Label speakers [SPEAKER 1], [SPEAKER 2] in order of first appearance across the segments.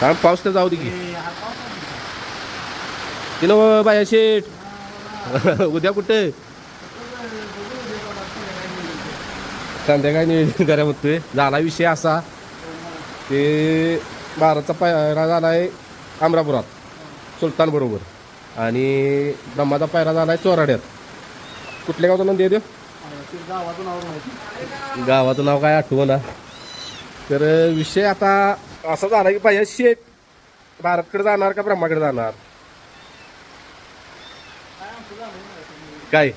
[SPEAKER 1] हा पाऊस तर जाऊ दे की. तिनं बाया शेट उद्या कुठे? संध्याकाळी नियोजन करा म्हणतोय झाला विषय असा ते भारतचा पायरा झाला आहे अमरापुरात सुलतान बरोबर. आणि ब्रह्माचा पायरा झाला आहे चोराड्यात. कुठल्या गावचं नाव दे.
[SPEAKER 2] गावाचं नाव
[SPEAKER 1] गावाचं नाव काय आठवं ना. तर विषय आता असा झाला की पाहिजे शेठ भारतकडे जाणार का ब्रह्माकडे जाणार? काय?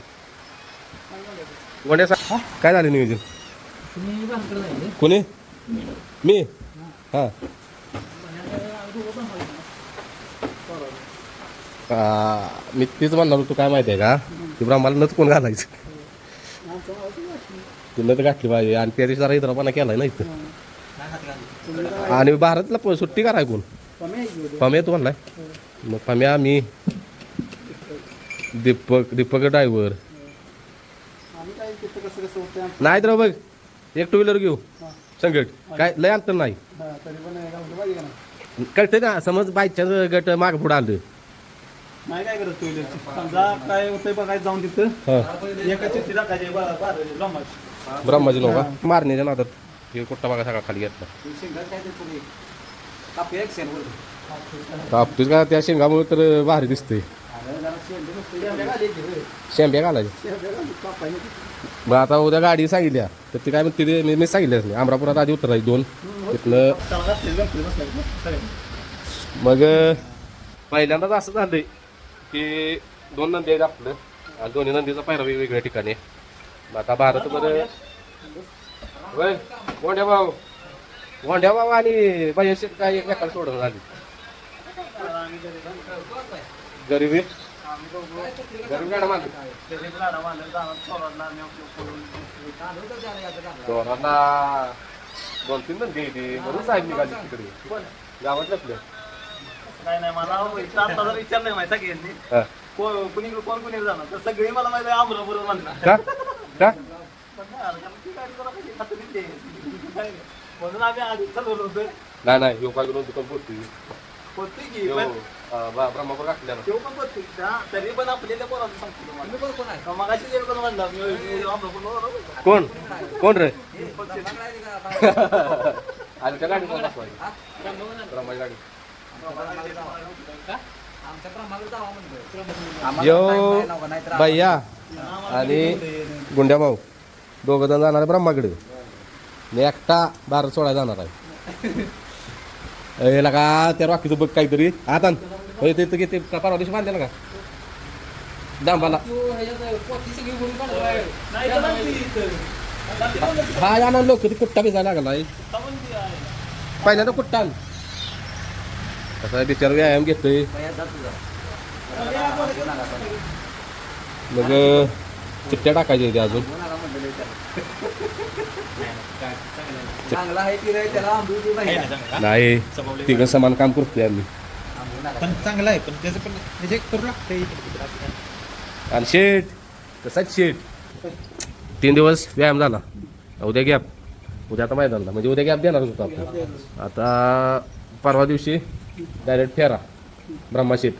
[SPEAKER 1] गोंड्या सा- काय झालं नियोजन? कोणी? मी? हा. मी तेच म्हणणार होतो काय माहिती आहे का? की ब्रह्माला नच कोण घालायचं? ती नत घातली पाहिजे आणि त्या दिवशी जरा इतरापणा केलाय ना इथं. आणि भारतला प- सुट्टी कराय कोण? पम्या तू म्हणलाय. मग पम्या मी दीपक दीपक ड्रायव्हर
[SPEAKER 2] आम्ही
[SPEAKER 1] नाही तर बघ एक टू व्हीलर घेऊ. संकट. काय लय अंतर नाही. कळते ना समज बायच्या गट माग पुढं आलं.
[SPEAKER 2] नाही काय करत टू समजा काय होतंय बघायचं जाऊन तिथं. एका चिठ्ठी टाकायची बा- बारा ब्रह्माची.
[SPEAKER 1] ब्रह्माजी लोक. मारण्याच्या नादात हे कुठं बघा सगळा खाली घेतला. कापतोच का? त्या शेंगामुळे तर भारी दिसतंय. शेंब्या घालायचे मग आता उद्या गाडी सांगितल्या. तर ती काय म्हणते ते मी मी सांगितलंच नाही. अमरापुरात आधी उतरायची दोन. तिथनं मग पहिल्यांदाच असं झालंय की दोन नंदी आहेत आपलं. आणि दोन्ही नंदीचा पायरा वेगवेगळ्या ठिकाणी मग आता भारत गोंड्या भाऊ गोंड्या भाऊ आणि बाहेर काय एकमेकाला सोडून झाली गरिबी. दोनांना दोन तीन आहे ती म्हणून साहेब निघाली तिकडे. गावात लपलं
[SPEAKER 2] नाही नाही मला आता जर विचार नाही माहिती सगळ्यांनी. कोण कुणी कोण कुणी जाणार? तर सगळी मला माहिती अमरापूर म्हणणार म्हणून आम्ही आधी चालवलं होतं
[SPEAKER 1] नाही नाही ह्यो काय करून दुकान बोलतोय
[SPEAKER 2] होती की पण
[SPEAKER 1] ब्रह्मापूर घातल्यानं
[SPEAKER 2] तेव्हा पण त्या- तरी पण आपल्याला कोणाचं सांगतो तुम्हाला? मगाशी एक जण म्हणला
[SPEAKER 1] कोण कोण रे? आणि त्या गाडी कोण बसवायची? ब्रह्माची गाडी यो भैया आणि गुंड्या भाऊ. दोघं जण जाणार आहे ब्रह्माकडे मी एकटा भारत सोडायला जाणार आहे. याला का त्या रॉकीचं बघ काहीतरी. आता होय ते किती परवा दिवशी बांधले का? डांबाला. हा या ना लोक ते कुट्टा भिजायला लागलाय पहिल्यांदा कुट्टा आण. कसा आहे बिचार व्यायाम घेतोय. मग चिट्ट्या टाकायच्या अजून.
[SPEAKER 3] चांगला आहे की रे त्याला आंबी
[SPEAKER 1] नाही तिघं समान काम करतोय आम्ही.
[SPEAKER 4] पण चांगलं आहे पण त्याचं पण म्हणजे करू लागते
[SPEAKER 1] आणि शेट कसाच शेट तीन दिवस व्यायाम झाला. उद्या गॅप उद्या आता मैदानला. म्हणजे उद्या गॅप देणारच होता आपण. आता परवा दिवशी डायरेक्ट फेरा. ब्रह्माशेत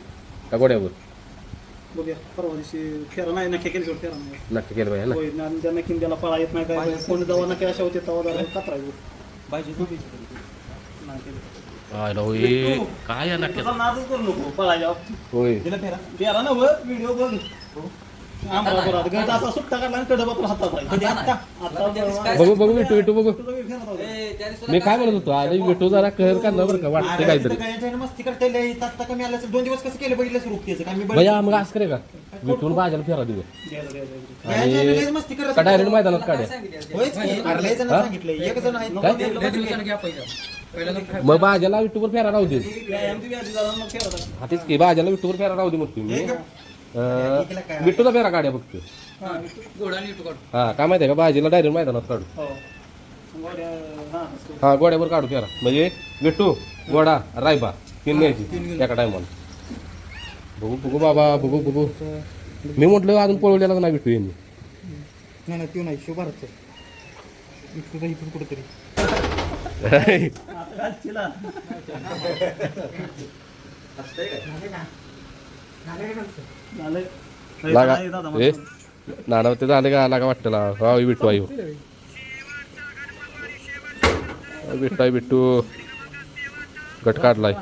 [SPEAKER 1] का गोड्यावर
[SPEAKER 2] बघूया. परवा दिवशी फेरा नाही नक्की केली सोड फेरा नाही
[SPEAKER 1] नक्की केलं पाहिजे ना.
[SPEAKER 2] होय आणि ज्यांना किन त्याला पळा येत नाही काय कोणी जेव्हा नक्की अशा होते तेव्हा जरा नाही केलं.
[SPEAKER 1] आयला होय काय आहे नक्की?
[SPEAKER 2] तुझा नादच करू नको पळायच्या
[SPEAKER 1] होय.
[SPEAKER 2] फेरा. ना व्हिडिओ बघ. अमरापुरात गट असा सुट्टा काढला आणि कडबा तुला हातात आहे. आता आता
[SPEAKER 1] बघू. बघू विटू विटू बघू. मी काय म्हणत होतो? अरे विटू जरा कहर काढला बरं का वाटते काहीतरी.
[SPEAKER 4] मस्ती करता येईल आता कमी आलं असेल दोन दिवस कसं केलं बघितलं सुरू त्याचं? काय मी
[SPEAKER 1] भैया मग असं करे का? विटून बाजाला फेरा आणि
[SPEAKER 4] मस्ती करत
[SPEAKER 1] का डायरेक्ट मैदानात काढ्या?
[SPEAKER 4] की.
[SPEAKER 1] हा?
[SPEAKER 4] एक जण आहे.
[SPEAKER 1] मग बाजाला विटूवर फेरा राहू दे.
[SPEAKER 2] व्यायाम ती व्याधी झाला मग फेरा होता.
[SPEAKER 1] हा तेच की बाजाला विटूवर फेरा राहू दे मग तुम्ही अं, विटूचा फेरा काढ्या फक्त. हा काय माहिती आहे का? बाजीला डायरेक्ट मैदानात काढू.
[SPEAKER 2] हो. हा,
[SPEAKER 1] गोड्यावर काढू फेरा. म्हणजे विटू गोडा रायबा तीन न्यायची एका टायमाला बघू बघू बाबा बघू बघू. मी म्हटलं अजून पळवलेला नाही विटू यांनी.
[SPEAKER 4] नाही नाही त्यो नाही कुठेतरी.
[SPEAKER 1] लागा. ए. नाना ते झाले का? लागा वाटतं ला हा बिट्टू आई. बिट्टू आई बिट्टू गट काढलाय.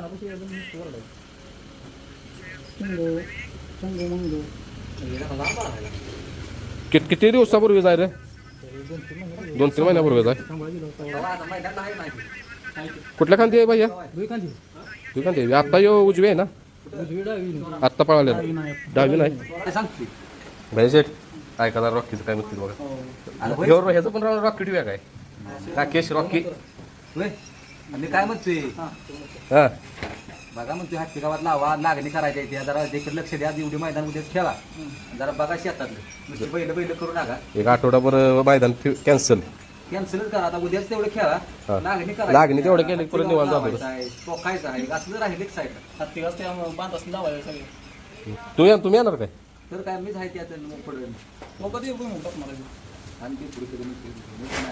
[SPEAKER 1] कित किती दिवसापूर्वी जाय रे? दोन तीन महिन्यापूर्वी जाय.
[SPEAKER 3] आता
[SPEAKER 1] कुठल्या खांदी आहे भैया दुई खांदी. आत्ता यो उजवी आहे ना? आत्ता पळाले डावी नाही. शेठ ऐका रॉकीचं काय म्हणतील बघा. ह्यावर ह्याचं पण रॉकी वेग आहे. राकेश रॉकी.
[SPEAKER 3] मी काय म्हणतोय?
[SPEAKER 1] हा.
[SPEAKER 3] बघा म्हणतोय हत्ती गावात लावा लागणी करायची आहे त्या जरा देखील लक्ष द्या एवढी मैदान उद्याच खेळा. जरा बघा शेतातलं. नुसते बैल बैल करू नका.
[SPEAKER 1] एक आठवडाभर मैदान कॅन्सल
[SPEAKER 3] कॅन्सलच करा. आता उद्याच तेवढं. खेळा. लागणी करा
[SPEAKER 1] लागणी तेवढं केलं की परत निवांत झालं.
[SPEAKER 3] टोकायचं आहे असलं राहिले साईडला
[SPEAKER 2] हत्ती घास त्या बांध असतील लावायला सगळे.
[SPEAKER 1] तू या तुम्ही येणार काय?
[SPEAKER 3] तर काय मीच आहे त्याचं मग पुढे
[SPEAKER 2] मग कधी येऊ? मग टाकणार आहे?
[SPEAKER 3] आणि ते पुढे कधी मी-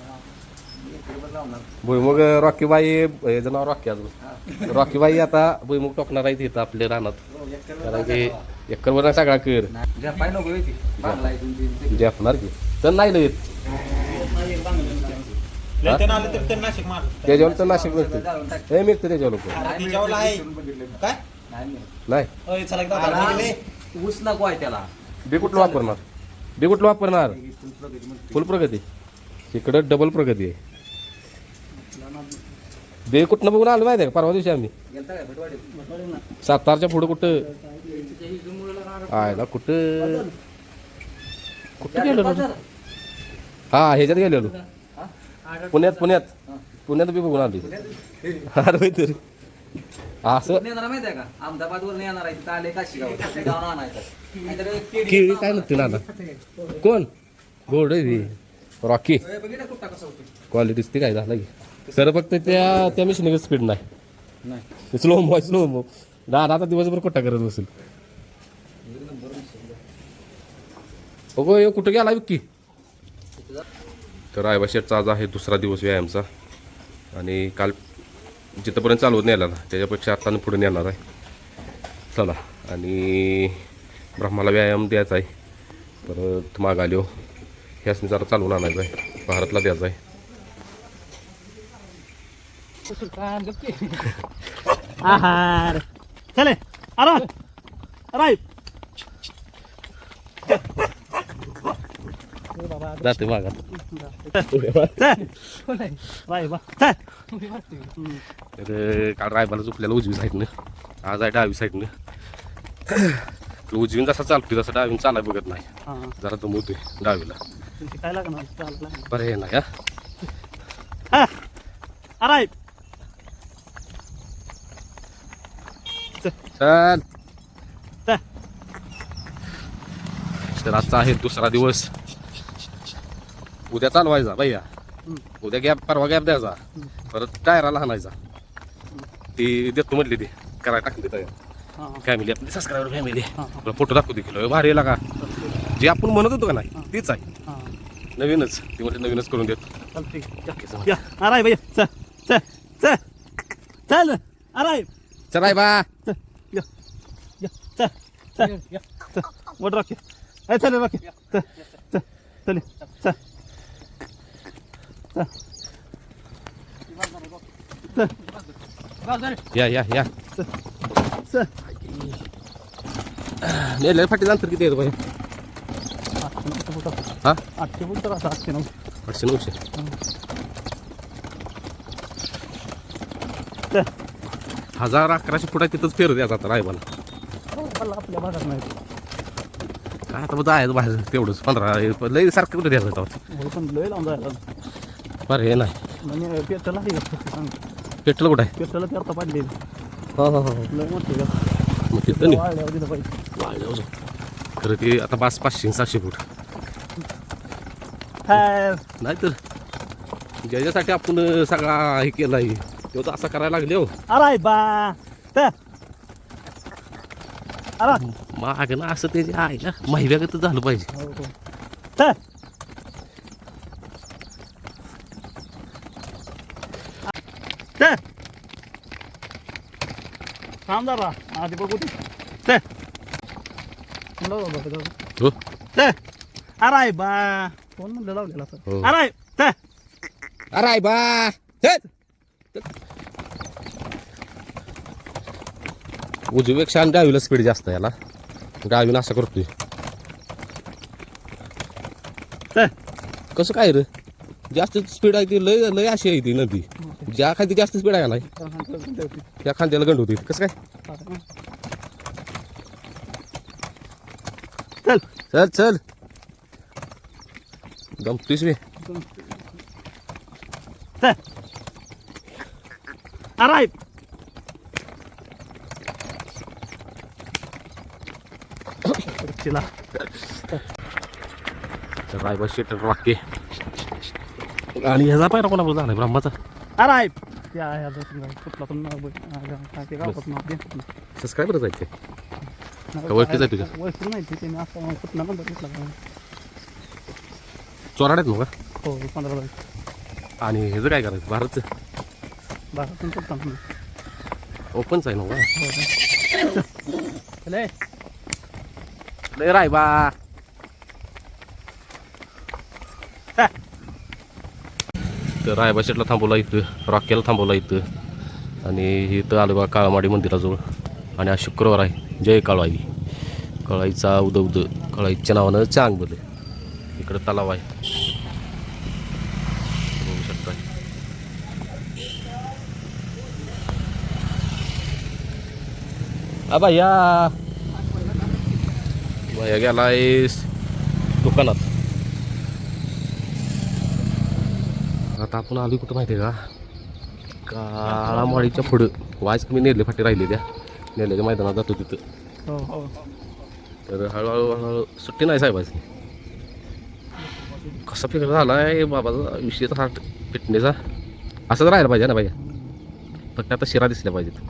[SPEAKER 2] हा.
[SPEAKER 3] लावणार.
[SPEAKER 1] भुईमुग रॉकीबाई याचं नाव रॉकी अजून. रॉकीबाई आता भुईमुग टोकणार आहे तिथं आपल्या रानात.
[SPEAKER 3] हो, एक
[SPEAKER 1] कारण की एकरवर सगळा कर.
[SPEAKER 3] नाही, नको. बांधला
[SPEAKER 1] की. तर नाही लय
[SPEAKER 4] त्यानं आलं तर नाशिक
[SPEAKER 1] त्याच्यावर तर नाशिक मिळते. हे मिळते त्याच्यावर लोक.
[SPEAKER 3] नाही
[SPEAKER 4] त्याच्यावर आहे. काय?
[SPEAKER 3] नाही
[SPEAKER 2] अय, चला एकदा.
[SPEAKER 3] ऊस नको आहे त्याला.
[SPEAKER 1] बी कुठलं वापरणार? बी कुठलं वापरणार. फुल प्रगती. इकडं डबल प्रगती आहे. बे कुठनं बघून आलं माहिती आहे का? परवा दिवशी आम्ही. सातारच्या पुढं कुठं? आयला कुठं? कुठं गेलो रे? हा ह्याच्यात गेलेलो
[SPEAKER 3] हा?
[SPEAKER 1] पुण्यात पुण्यात. पुण्यात बी बघून आली. अरे होय तरी. असं.
[SPEAKER 3] केळी-
[SPEAKER 1] काय नसते नाना? कोण? गोड आहे रॉकी. क्वालिटीच ती काय झालं की. सर फक्त त्या त्या मिशनीचं स्पीड नाही. स्लो मो स्लो मो दादा आता दिवसभर कुठं करत बसेल? अगो यो कुठं गेला विक्की? तर रायबा आज आहे दुसरा दिवस व्यायामचा. आणि काल जिथंपर्यंत चालवत नेला ना त्याच्यापेक्षा आता पुढे नेणार आहे. चला. आणि ब्रह्माला व्यायाम द्यायचा आहे. परत माग आलो हो. ह्यासनी जरा चालवून आणायचं आहे. भारतला द्यायचा आहे.
[SPEAKER 2] आहार. चले अरे अरे
[SPEAKER 1] जाते
[SPEAKER 2] चल
[SPEAKER 1] तर काल रायबाला झोपल्याला उजवी साईडनं आज आहे डावी साईडनं उजवीन जसा चालतोय तसं डावीन चालाय बघत नाही. जरा दमवतोय डावीला.
[SPEAKER 2] तुमची काय लागणार? चालत नाही
[SPEAKER 1] हा.
[SPEAKER 2] अरे
[SPEAKER 1] चल. तर आजचा आहे दुसरा दिवस. उद्या चालवायचा भैया उद्या गॅप परवा गॅप द्यायचा. परत टायराला हाणायचा. ती देतो म्हटली ती करायला टाकली तयार
[SPEAKER 2] हा
[SPEAKER 1] फॅमिली आपली सबस्क्रायबर फॅमिली. तुला फोटो दाखवू दे किलो भारी का जे आपण म्हणत होतो का नाही तीच आहे.
[SPEAKER 2] हा.
[SPEAKER 1] नवीनच. ती म्हणजे नवीनच करून देत.
[SPEAKER 2] चल ठीक या अरे भैया चल चल चल. चल अरे
[SPEAKER 1] चल बा.
[SPEAKER 2] चल या या. चल चल या. चल. चल रॉकी चल चल चल चल चल
[SPEAKER 1] या या या.
[SPEAKER 2] चल
[SPEAKER 1] नेले फाटी नंतर किती येतो भाई
[SPEAKER 2] आठशे फुट
[SPEAKER 1] हा?
[SPEAKER 2] आठशे फुट तर असं आठशे नऊ
[SPEAKER 1] आठशे नऊशे.
[SPEAKER 2] चल
[SPEAKER 1] हजार अकराशे फुटा तिथंच फेर द्यायचा आता रायबाला.
[SPEAKER 2] मला आपल्या भागात नाही
[SPEAKER 1] काय आता बघ आहे बाहेर. तेवढंच. पंधरा लई सारखं कुठे द्यायचं होतं
[SPEAKER 2] होय पण लय लावून जायला
[SPEAKER 1] बरं हे नाही.
[SPEAKER 2] म्हणजे पेट्रोल आहे
[SPEAKER 1] पेट्रोल कुठं आहे?
[SPEAKER 2] पेट्रोल ते आता पाडले.
[SPEAKER 1] हो हो हो
[SPEAKER 2] लय मोठे
[SPEAKER 1] मग तिथं नाही.
[SPEAKER 2] वाढल्यावर दिलं पाहिजे.
[SPEAKER 1] अजून. खरं ते आता पाच पाचशे सहाशे फूट. नाही तर ज्याच्यासाठी आपण सगळा हे केला आहे तो तर असा करायला लागले हो.
[SPEAKER 2] अरे बा. ते. अरे.
[SPEAKER 1] माग ना असं ते जे आहे ना महिव्यागत झालं पाहिजे.
[SPEAKER 2] हो, हो. ते चल थांब जरा. आधी बघू ते.
[SPEAKER 1] हो.
[SPEAKER 2] चल अरे बा. कोण म्हणलं लावलेला
[SPEAKER 1] हो.
[SPEAKER 2] सर अरे
[SPEAKER 1] बा. उजवीपेक्षा आणि डावीला स्पीड जास्त आहे याला. डावीनं असं करतोय.
[SPEAKER 2] चल
[SPEAKER 1] कसं काय रे? जास्त स्पीड आहे ती. लय लय अशी आहे ती नदी. ज्या खाली जास्त स्पीड आहे त्या खांद्याला गंड होती. कसं काय?
[SPEAKER 2] चल
[SPEAKER 1] चल चल. गमतीस मी.
[SPEAKER 2] चल. अरे!
[SPEAKER 1] रायबा शेट वाक्य. आणि ह्याचा पायरा कोणा झाला ब्रह्माचा?
[SPEAKER 2] अरे आहे. ते आहे आता समजा कुठला पण नाव बघ. हा, गा- ते गावात नाव दे.
[SPEAKER 1] सबस्क्राईबरच आहेत ते
[SPEAKER 2] नाव
[SPEAKER 1] का ओळखीचं आहे तुझ्या?
[SPEAKER 2] ओळखीचं नाही ते त्याने असं कुठला नंबर घेतला का?
[SPEAKER 1] चोराड्यात मग
[SPEAKER 2] हो पंधरा बावीस
[SPEAKER 1] आणि ह्याचं काय करायचं भारतचं
[SPEAKER 2] बारातून कुठला नंबर
[SPEAKER 1] ओपनच आहे ना
[SPEAKER 2] चले
[SPEAKER 1] लय रायबा
[SPEAKER 2] चल.
[SPEAKER 1] तर रायबा शेटला थांबवला इथं रॉकेला थांबवला इथं. आणि इथं आलो बा काळामाडी मंदिराजवळ. आणि आज शुक्रवार आहे. जय काळाई कळाईचा उद उद. कळाईच्या नावानं चांग बद इकडं तलाव आहे. बघू शकता. भैया गेला आहे दुकानात आता आपण आली कुठं माहिती आहे का? काळामाळीच्या पुढं. वायच कमी नेरले फाटी राहिले त्या नेरल्याच्या मैदानात जातो तिथं.
[SPEAKER 2] हो हो.
[SPEAKER 1] तर हळूहळू हळूहळू सुट्टी नाही साहेबाची. कसा फिकर झाला आहे बाबाचा विषयचा हा फिटनेसचा असंच राहायला पाहिजे ना भैया फक्त आता शिरा दिसल्या पाहिजेत.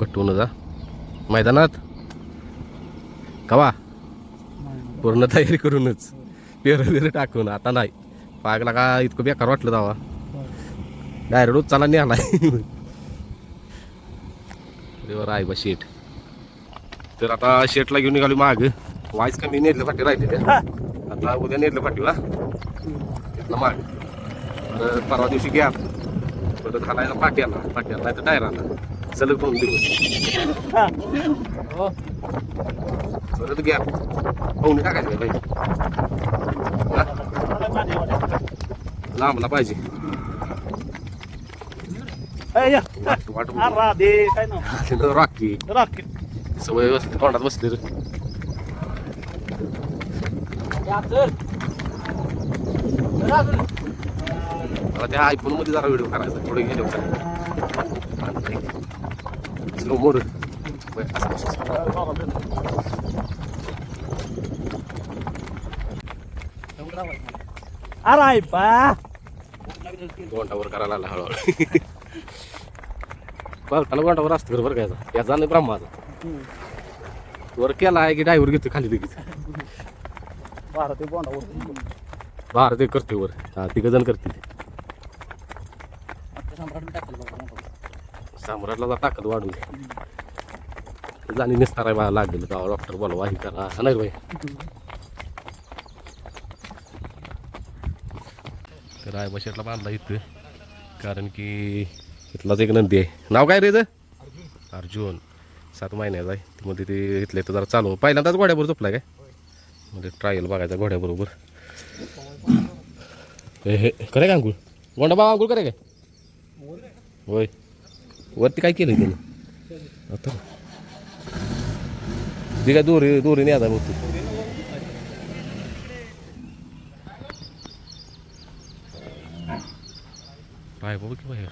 [SPEAKER 1] घट्टून जा. मैदानात. कवा? पूर्ण तयारी करूनच. पेरं बिरं टाकून. आता नाही. पागला का इतकं बेकार वाटलं दावा डायरेक्ट उचला नाही आलाय देवर आहे बा शेट तर आता शेटला घेऊन निघालो माग. वाईस कमी नेरलं पाठी राहिले त्या. आता उद्या नेरलं पाठीला तिथलं माग. परवा दिवशी घ्या. परत घालायला पाट्याला पाट्याला नाही तर टायराला. सलग दोन दिवस.
[SPEAKER 2] हो.
[SPEAKER 1] परत घ्या. पाहुणे टाकायचं पाहिजे लांबला पाहिजे. राखी. सवय तोंडात बसली रे. मला त्या आयफोनमध्ये जरा व्हिडिओ करायचा थोडे व्हिडिओ करायचा मोर
[SPEAKER 2] अरे
[SPEAKER 1] गोंडावर करायला आला हळूहळू. गोंडावर असतं बरं याचा. नाही ब्रह्माचा वर केला आहे की घेतो खाली लगेच.
[SPEAKER 2] बारा ते
[SPEAKER 1] बारा करते वर. हा तिघ जण करते सम्राटला ताकद वाढून जाणी निस्तार तेव्हा डॉक्टर बोलवा ही करा. नाही रे तर बशेटला बांधला इथं. कारण की इथलाच एक नंदी आहे. नाव काय रे अर्जुन. सात महिन्याचा आहे. ती मध्ये ते इथले तर जरा चालू. पहिल्यांदाच घोड्याबरोबर झोपला काय? म्हणजे ट्रायल बघायचा घोड्याबरोबर. हे हे करे का अंघोळ? गोंडा बाबा अंघोळ करे काय? होय. वरती काय केलं त्यानं? आता? ती काय दोरी दोरीने नाही आता बहुतेक. पाय बघ की बाहेर.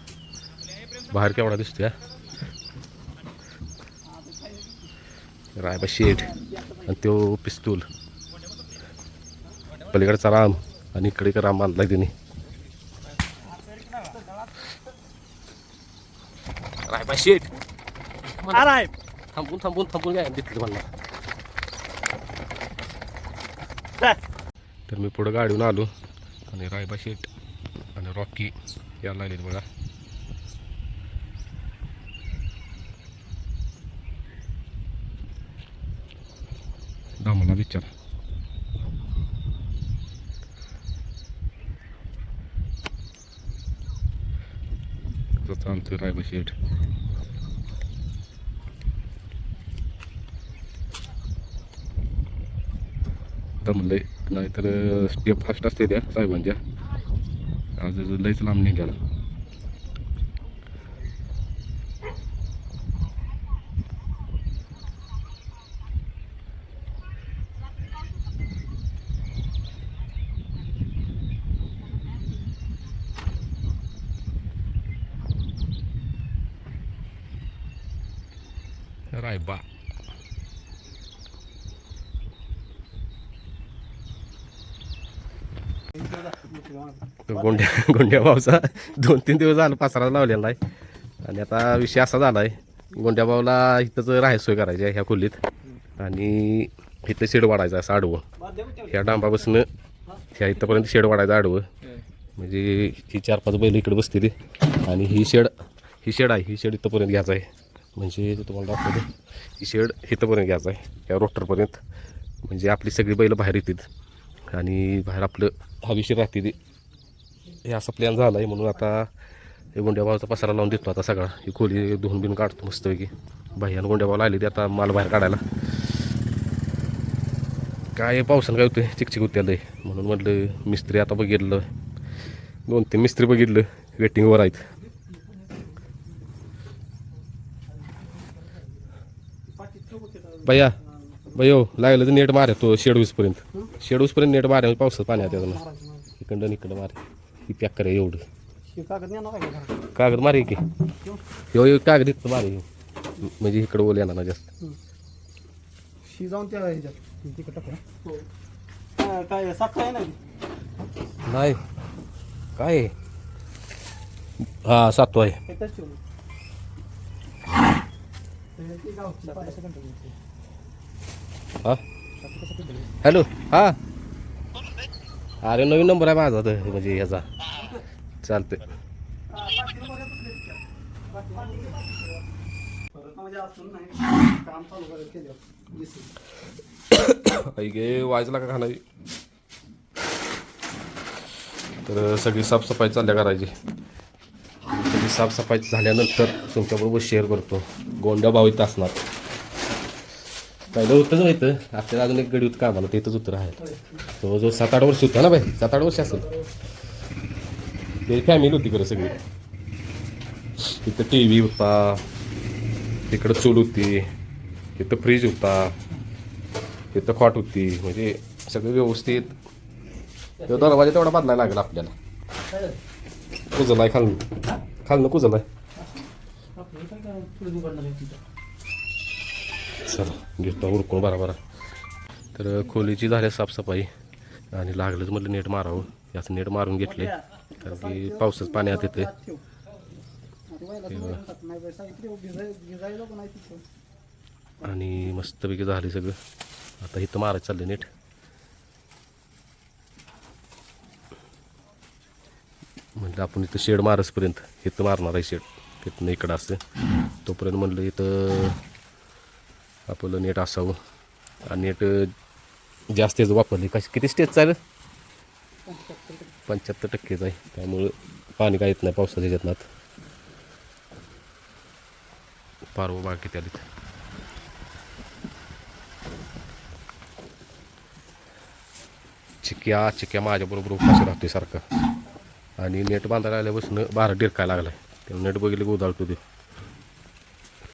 [SPEAKER 1] बाहेर केवढा दिसतोय? रायबा शेठ आणि तो पिस्तूल. पलीकडचा राम आणि इकडे का राम बांधलाय त्याने रायबा शेठ. थांबून थांबून थांबून काय तिथलं म्हणला. तर मी पुढं गाडीहून आलो आणि रायबा शेट आणि रॉकी याला लागलेत बघा. दामाला विचार आमचं रायबा शेठ. दमले नाहीतर स्टेप फास्ट असते त्या साहेबांच्या. आज लयच लांब निघाला रायबा तो गोंड्या गोंड्या भाऊचा दोन तीन दिवस झालं पासरा लावलेला आहे. आणि आता विषय असा झाला आहे गोंड्या भाऊला इथंच राहाय सोय करायची आहे ह्या खोलीत. आणि इथं शेड वाढायचं आहे असं आडवं. ह्या डांबापासून ह्या इथंपर्यंत शेड वाढायचं आडवं. म्हणजे ही चार पाच बैल इकडे बसतील. आणि ही शेड ही शेड आहे ही शेड इथंपर्यंत घ्यायचं आहे. म्हणजे तुम्हाला दाखवतो. ही शेड इथंपर्यंत घ्यायचं आहे ह्या रोटरपर्यंत. म्हणजे आपली सगळी बैल बाहेर येतात आणि बाहेर आपलं हवीशीर राहते ती हे असा प्लॅन झाला आहे म्हणून आता हे गोंड्याबावचा पसारा लावून देतो आता सगळा. ही खोली धुवून बिन काढतो मस्तपैकी. बाह्यानं गोंड्याबावला आली ते आता माल बाहेर काढायला. काय पावसानं काय होतं चिकचिक होत्या लय. म्हणून म्हटलं मिस्त्री आता बघितलं. दोन तीन मिस्त्री बघितलं. वेटिंगवर आहेत. भैया भैया लागलं तर नेट मारे तो शेडूसपर्यंत. शेडूसपर्यंत नेट मारे पावसात पाण्यात इकडं इकडं मारे ही पॅक करे एवढं. कागद मारे की? यो यो कागद इथं मारे. ह्यो. म्हणजे इकडं ओल येणार ना जास्त.
[SPEAKER 2] शी जाऊन त्या ह्याच्यात. तिकडे टाकू. ना. काय साखर आहे ना?
[SPEAKER 1] नाही. काय? आहे? हा सातवा आहे.
[SPEAKER 2] एकच ठेवलं. ते गावची पाच सेकंद ठेवली.
[SPEAKER 1] हा? हॅलो हा? अरे नवीन नंबर आहे माझा तर म्हणजे ह्याचा चालते गे वाजला का खाणार तर सगळी साफसफाई चालल्या करायची. सगळी साफसफाई झाल्यानंतर तुमच्याबरोबर शेअर करतो. गोंड्या भाऊ इथं असणार. पहिलं होतंच माहितं आपल्याला अजून एक गडी होतं कामाला तिथंच उत्तर होतं राहायला तो जो सात आठ वर्ष होता ना बाई सात आठ वर्ष असेल. ते फॅमिली होती खरं सगळी. तिथं टी व्ही होता तिकडं चूल होती तिथं फ्रीज होता तिथं खॉट होती. म्हणजे सगळं व्यवस्थित. तो दरवाजा तेवढा बदलायला लागला आपल्याला. कुजलाय खालनं. खालनं कुजलाय.
[SPEAKER 2] आहे
[SPEAKER 1] चला. घेतो उरकून बरा बरा. तर खोलीची झाली साफसफाई. आणि लागलंच म्हटलं नेट मारावं. याचं नेट मारून घेतले. कारण की पावसाच पाण्यात येते आणि मस्तपैकी झाले सगळं. आता इथं मारायचं चाललं नेट. म्हटलं आपण इथं शेड मारसपर्यंत. इथं मारणार आहे शेड. तिथनं इकडं असं. तोपर्यंत म्हणलं इथं आपलं नेट असावं. आणि नेट जास्तीच वापरले कशी किती स्टेज चालेल पंच्याहत्तर टक्केच आहे. त्यामुळं पाणी काय येत नाही पावसाच्या ह्याच्यातनात पारव बाग किती आलीत? चिक्या चिक्या माझ्याबरोबर उपाशी राहतोय सारखा. आणि नेट बांधायला आल्यापासून बारा डिरकायला लागलाय. त्यामुळे नेट बघितलं उदाळतो ते.